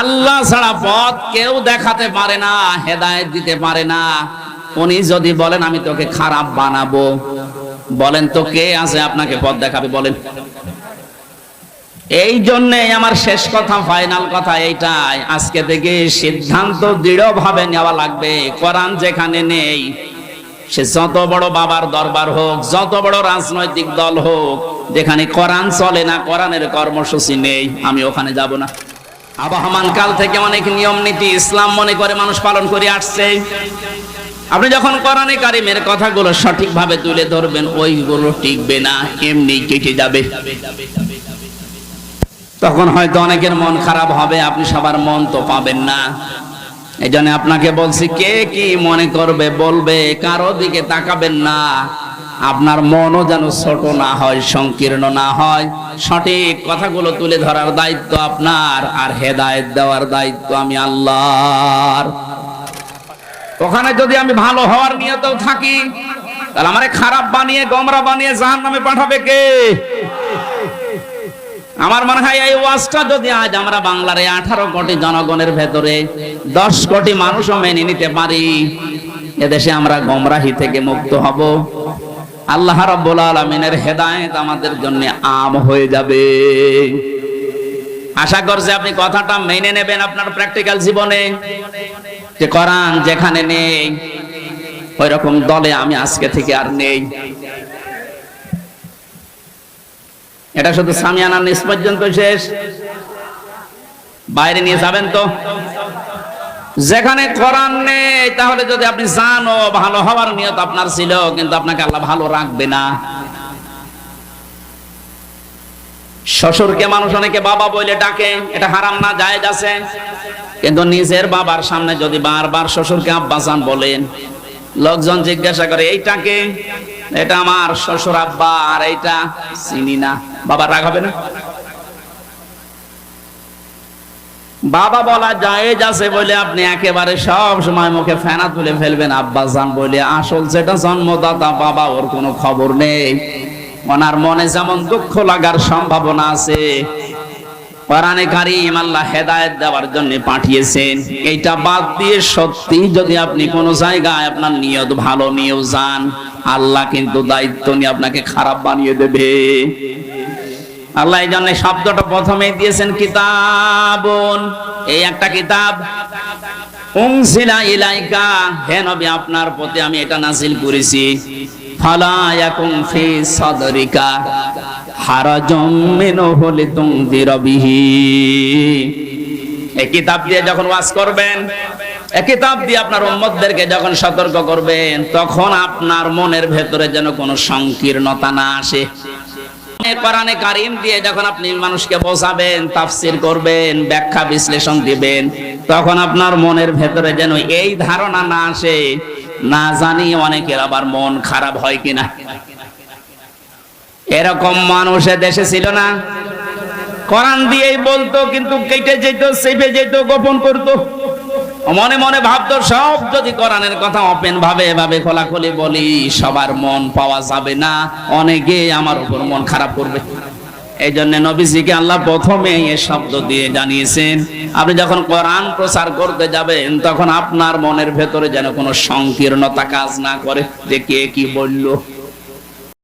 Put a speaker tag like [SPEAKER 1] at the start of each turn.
[SPEAKER 1] আল্লাহ ছাড়া পথ কেউ দেখাতে পারে না, হেদায়েত দিতে পারে না। উনি যদি বলেন, আমি তোকে খারাপ বানাবো। বলেন, তো কে আছে আপনাকে পথ দেখাবে? বলেন। এই জন্যে আমার শেষ কথা, ফাইনাল কথা এইটাই। আজকে থেকে সিদ্ধান্ত দৃঢ়ভাবে নেওয়া লাগবে। কোরআন যেখানে নেই, সে যত বড় বাবার দরবার হোক, যত বড় রাজনৈতিক দল হোক, যেখানে কোরআন চলে না, কোরআনের কর্মসূচি নেই, আমি ওখানে যাব না। আবহমান কাল থেকে অনেক নিয়ম নীতি ইসলাম মনে করে মানুষ পালন করে আসছে। আপনি যখন কোরআনে কারিমের কথাগুলো সঠিকভাবে তুলে ধরবেন, ওইগুলো টিকবে না, এমনি কেটে যাবে। তখন হয়তো অনেকের মন খারাপ হবে, আপনি সবার মন তো পাবেন না। এই জন্য আপনাকে বলছি, কে কি মনে করবে, বলবে, কারও দিকে তাকাবেন না। আপনার মনও যেন ছোট না হয়, সংকীর্ণ না হয়। সঠিক কথাগুলো তুলে ধরার দায়িত্ব আপনার আর হেদায়েত দেওয়ার দায়িত্ব আমি আল্লাহর। ওখানে যদি আমি ভালো হওয়ার নিয়তেও থাকি, তাহলে আমারে খারাপ বানিয়ে, গমরা বানিয়ে জাহান নামে পাঠাবে কে? আমার মনে হয় এই ওয়াজটা যদি আজ আমরা বাংলার এই আঠারো কোটি জনগণের ভেতরে দশ কোটি মানুষও মেনে নিতে পারি, এদেশে আমরা গমরাহি থেকে মুক্ত হব। আল্লাহ রাব্বুল আলামিনের হেদায়েত আমাদের জন্য আম হয়ে যাবে। আশা করছি আপনি কথাটা মেনে নেবেন আপনার প্র্যাকটিক্যাল জীবনে। যে কোরআন যেখানে নেই ওই রকম দলে আমি আজকে থেকে আর নেই। এটা শুধু সামিয়ানা নিস পর্যন্ত শেষ। বাইরে নিয়ে যাবেন তো? যেখানে কোরআন নেই, তাহলে যদি আপনি জানো, ভালো হওয়ার নিয়ত আপনার ছিল, কিন্তু আপনাকে আল্লাহ ভালো রাখবে না। শ্বশুরকে মানুষ অনেকে বাবা বলে ডাকে, এটা হারাম না আছে। কিন্তু নিজের বাবার সামনে যদি বারবার শ্বশুরকে আব্বাসান বলেন লোকজন জিজ্ঞাসা করে এইটাকে এটা আমার শ্বশুর আব্বা, আর এইটা চিনি না। বাবা রাগ হবে না? বাবা বলা জায়েজ আছে বলে আপনি একেবারে সব সময় মুখে ফেনা তুলে ফেলবেন। আব্বা জান বলে, আসল যেটা জন্মদাতা, বাবা, ওর কোনো খবর নেই। ওনার মনে যেমন দুঃখ লাগার সম্ভাবনা আছে। কোরআনে কারিম আল্লাহ হেদায়েত দেওয়ার জন্য পাঠিয়েছেন। এইটা বাদ দিয়ে সত্যি যদি আপনি কোন জায়গায় আপনার নিয়ত ভালো নিয়েও যান, আল্লাহ কিন্তু দায়িত্ব নিয়ে আপনাকে খারাপ বানিয়ে দেবে। আল্লাহ এই জন্য শব্দটা প্রথমে দিয়েছেন কিতাবুন। এই একটা কিতাব। আপনার প্রতি আমি এটা নাজিল করেছি। এই কিতাব দিয়ে যখন ওয়াজ করবেন, এই কিতাব দিয়ে আপনার যখন সতর্ক করবেন, তখন আপনার মনের ভেতরে যেন কোনো সংকীর্ণতা না আসে। কোরআনে আবার মন খারাপ হয় কিনা। এরকম মানুষ দেশে ছিল না। কোরআন দিয়েই বলতো, কিন্তু কেটে যেত সেপে যেত, গোপন করতো। মনে মনে ভাবতো, সব যদি কোরআনের কথা ওপেন ভাবে, এভাবে খোলাখুলি বলি, সবার মন পাওয়া যাবে না, অনেকে আমার উপর মন খারাপ করবে। এই জন্য নবীজিকে আল্লাহ প্রথমে এ শব্দ দিয়ে জানিয়েছেন, আপনি যখন কোরআন প্রচার করতে যাবেন, তখন আপনার মনের ভেতরে যেন কোনো সংকীর্ণতা কাজ না করে, যে কে কি বলল।